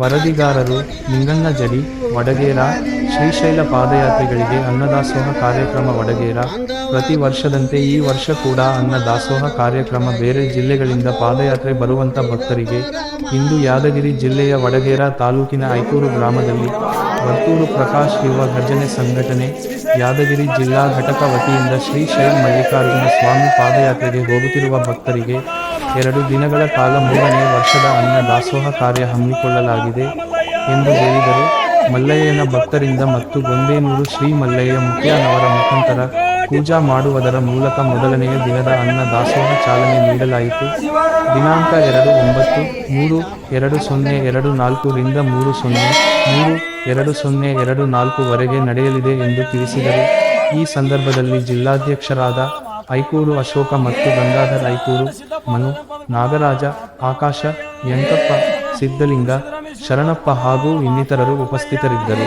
ವರದಿಗಾರರು ನಿಂಗಣ್ಣ ಜಡಿ, ವಡಗೇರ, ಶ್ರೀಶೈಲ ಪಾದಯಾತ್ರೆಗಳಿಗೆ ಅನ್ನದಾಸೋಹ ಕಾರ್ಯಕ್ರಮ ವಡಗೇರ. ಪ್ರತಿ ವರ್ಷದಂತೆ ಈ ವರ್ಷ ಕೂಡ ಅನ್ನದಾಸೋಹ ಕಾರ್ಯಕ್ರಮ ಬೇರೆ ಜಿಲ್ಲೆಗಳಿಂದ ಪಾದಯಾತ್ರೆ ಬರುವಂತ ಭಕ್ತರಿಗೆ. ಇಂದು ಯಾದಗಿರಿ ಜಿಲ್ಲೆಯ ವಡಗೇರ ತಾಲೂಕಿನ ಐಕೂರು ಗ್ರಾಮದಲ್ಲಿ ವರ್ತೂರು ಪ್ರಕಾಶ್ ಯುವ ಗರ್ಜನೆ ಸಂಘಟನೆ, ಯಾದಗಿರಿ ಜಿಲ್ಲಾ ಘಟಕ ವತಿಯಿಂದ ಶ್ರೀ ಶೈಲ ಮಲ್ಲಿಕಾರ್ಜುನ ಸ್ವಾಮಿ ಪಾದಯಾತ್ರೆಗೆ ಹೋಗುತ್ತಿರುವ ಭಕ್ತರಿಗೆ ಎರಡು ದಿನಗಳ ಕಾಲ ಮೂರನೇ ವರ್ಷದ ಅನ್ನ ದಾಸೋಹ ಕಾರ್ಯ ಹಮ್ಮಿಕೊಳ್ಳಲಾಗಿದೆ ಎಂದು ಹೇಳಿದರು. ಮಲ್ಲಯ್ಯನ ಭಕ್ತರಿಂದ ಮತ್ತು ಗೊಂಬೇನೂರು ಶ್ರೀ ಮಲ್ಲಯ್ಯ ಮುಖ್ಯನವರ ಮುಖಾಂತರ ಪೂಜಾ ಮಾಡುವುದರ ಮೂಲಕ ಮೊದಲನೆಯ ದಿನದ ಅನ್ನ ದಾಸೋಹ ಚಾಲನೆ ನೀಡಲಾಯಿತು. ದಿನಾಂಕ ಎರಡು ಒಂಬತ್ತು, ಮೂರು ಎರಡು ಸೊನ್ನೆ ಎರಡು ನಾಲ್ಕು ರಿಂದ ಮೂರು ಸೊನ್ನೆ, ಮೂರು ಎರಡು ಸೊನ್ನೆ ಎರಡು ನಾಲ್ಕು ವರೆಗೆ ನಡೆಯಲಿದೆ ಎಂದು ತಿಳಿಸಿದರು. ಈ ಸಂದರ್ಭದಲ್ಲಿ ಜಿಲ್ಲಾಧ್ಯಕ್ಷರಾದ ಐಕೂರು ಅಶೋಕ ಮತ್ತು ಗಂಗಾಧರ್ ಐಕೂರು ಮನು ನಾಗರಾಜ ಆಕಾಶ ಯಂಕಪ್ಪ ಸಿದ್ದಲಿಂಗ ಶರಣಪ್ಪ ಹಾಗೂ ಇನ್ನಿತರರು ಉಪಸ್ಥಿತರಿದ್ದರು.